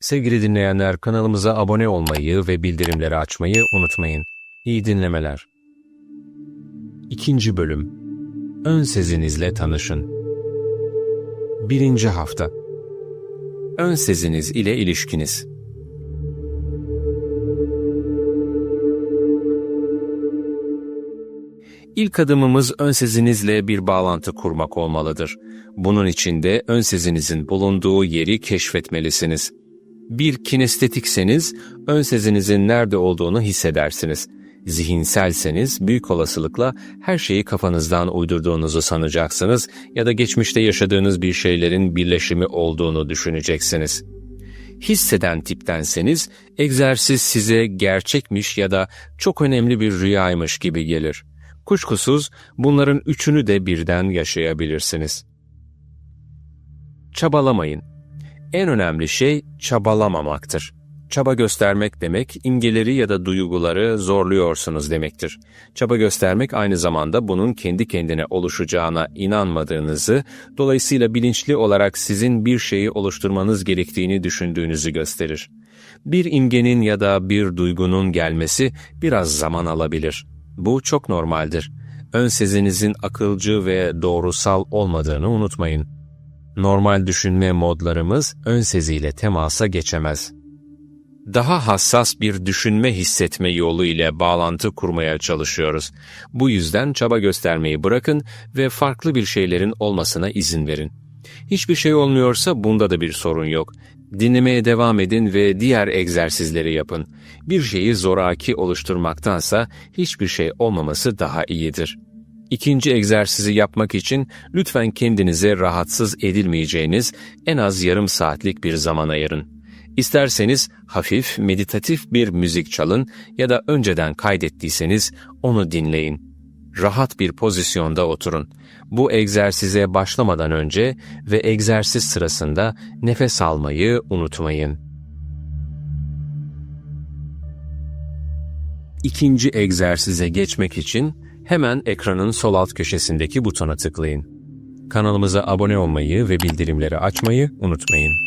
Sevgili dinleyenler kanalımıza abone olmayı ve bildirimleri açmayı unutmayın. İyi dinlemeler. İkinci bölüm. Ön sezinizle tanışın. Birinci hafta. Ön seziniz ile ilişkiniz. İlk adımımız ön sezinizle bir bağlantı kurmak olmalıdır. Bunun için de ön sezinizin bulunduğu yeri keşfetmelisiniz. Bir kinestetikseniz ön sezinizin nerede olduğunu hissedersiniz. Zihinselseniz büyük olasılıkla her şeyi kafanızdan uydurduğunuzu sanacaksınız ya da geçmişte yaşadığınız bir şeylerin birleşimi olduğunu düşüneceksiniz. Hisseden tiptenseniz egzersiz size gerçekmiş ya da çok önemli bir rüyaymış gibi gelir. Kuşkusuz bunların üçünü de birden yaşayabilirsiniz. Çabalamayın. En önemli şey çabalamamaktır. Çaba göstermek demek imgeleri ya da duyguları zorluyorsunuz demektir. Çaba göstermek aynı zamanda bunun kendi kendine oluşacağına inanmadığınızı, dolayısıyla bilinçli olarak sizin bir şeyi oluşturmanız gerektiğini düşündüğünüzü gösterir. Bir imgenin ya da bir duygunun gelmesi biraz zaman alabilir. Bu çok normaldir. Ön sezinizin akılcı ve doğrusal olmadığını unutmayın. Normal düşünme modlarımız ön seziyle temasa geçemez. Daha hassas bir düşünme hissetme yolu ile bağlantı kurmaya çalışıyoruz. Bu yüzden çaba göstermeyi bırakın ve farklı bir şeylerin olmasına izin verin. Hiçbir şey olmuyorsa bunda da bir sorun yok. Dinlemeye devam edin ve diğer egzersizleri yapın. Bir şeyi zoraki oluşturmaktansa hiçbir şey olmaması daha iyidir. İkinci egzersizi yapmak için lütfen kendinize rahatsız edilmeyeceğiniz en az yarım saatlik bir zaman ayırın. İsterseniz hafif, meditatif bir müzik çalın ya da önceden kaydettiyseniz onu dinleyin. Rahat bir pozisyonda oturun. Bu egzersize başlamadan önce ve egzersiz sırasında nefes almayı unutmayın. İkinci egzersize geçmek için hemen ekranın sol alt köşesindeki butona tıklayın. Kanalımıza abone olmayı ve bildirimleri açmayı unutmayın.